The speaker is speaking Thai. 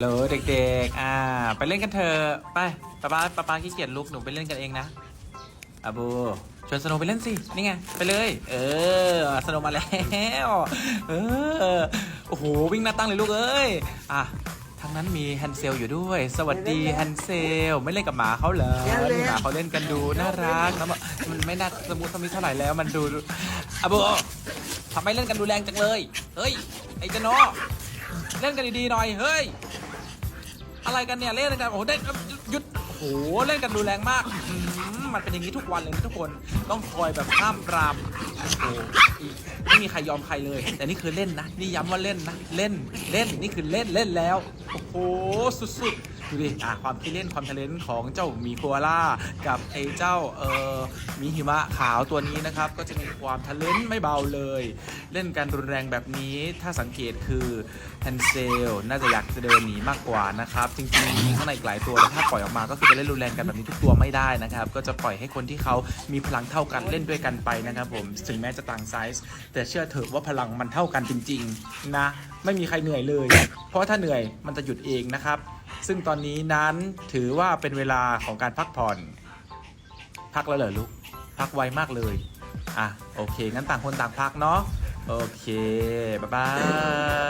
เหลเด็กๆ อ่า ไปเล่นกันเถอะ ไปป้าป้าป้าป้าขี้เกียจลุก หนูไปเล่นกันเองนะอาบูชวนสโนว์ไปเล่นสิ นี่ไง ไปเลย เออ สโนว์มาแล้ว เออ โอ้โห วิ่งหน้าตั้งเลยลูกเอ้ย อะทางนั้นมีแฮนเซลอยู่ด้วย สวัสดีแฮนเซล ไม่เล่นกับหมาเขาเหรอหมาเขาเล่นกันดูน่ารักนะบอกมันไม่น่าสมูทสมิเท่าไหร่แล้ว มันดูอาบูทำไมเล่นกันดูแรงจังเลย เฮ้ย ไอ้เจาโนเล่นกันดีๆหน่อย เฮ้ย อะไรกันเนี่ยเล่นกันโอ้โหได้หยุดโอ้โหเล่นกันดูแรงมากอื้อหือมันเป็นอย่างนี้ทุกวันเลยนะทุกคนต้องคอยแบบห้ามปรามโอ้โหไม่มีใครยอมใครเลย แต่นี่คือเล่นนะนี่ย้ำว่าเล่นนะเล่นเล่นนี่คือเล่นเล่นแล้วโอ้โหสุดๆ ดูดิอะความคิดเล่นความทะเลนของเจ้าหมีโคอาล่ากับไอ้เจ้าเอ่อมีหิมะขาวตัวนี้นะครับ ก็จะมีความทะเลนไม่เบาเลย เล่นกันรุนแรงแบบนี้ถ้าสังเกตคือแฮนเซลน่าจะอยากจะเดินหนีมากกว่านะครับ จริงๆมีข้างในหลายตัวแต่ถ้าปล่อยออกมาก็คือจะเล่นรุนแรงกันแบบนี้ทุกตัวไม่ได้นะครับ ก็จะปล่อยให้คนที่เขามีพลังเท่ากันเล่นด้วยกันไปนะครับ ผมถึงแม้จะต่างไซส์แต่เชื่อเถอะว่าพลังมันเท่ากันจริง ๆ นะ ไม่มีใครเหนื่อยเลย เพราะถ้าเหนื่อยมันจะหยุดเองนะครับ ซึ่งตอนนี้นั้นถือว่าเป็นเวลาของการพักผ่อน พักแล้วเหรอลูก พักไวมากเลย อะ โอเค งั้นต่างคนต่างพักเนาะ โอเค บ๊ายบาย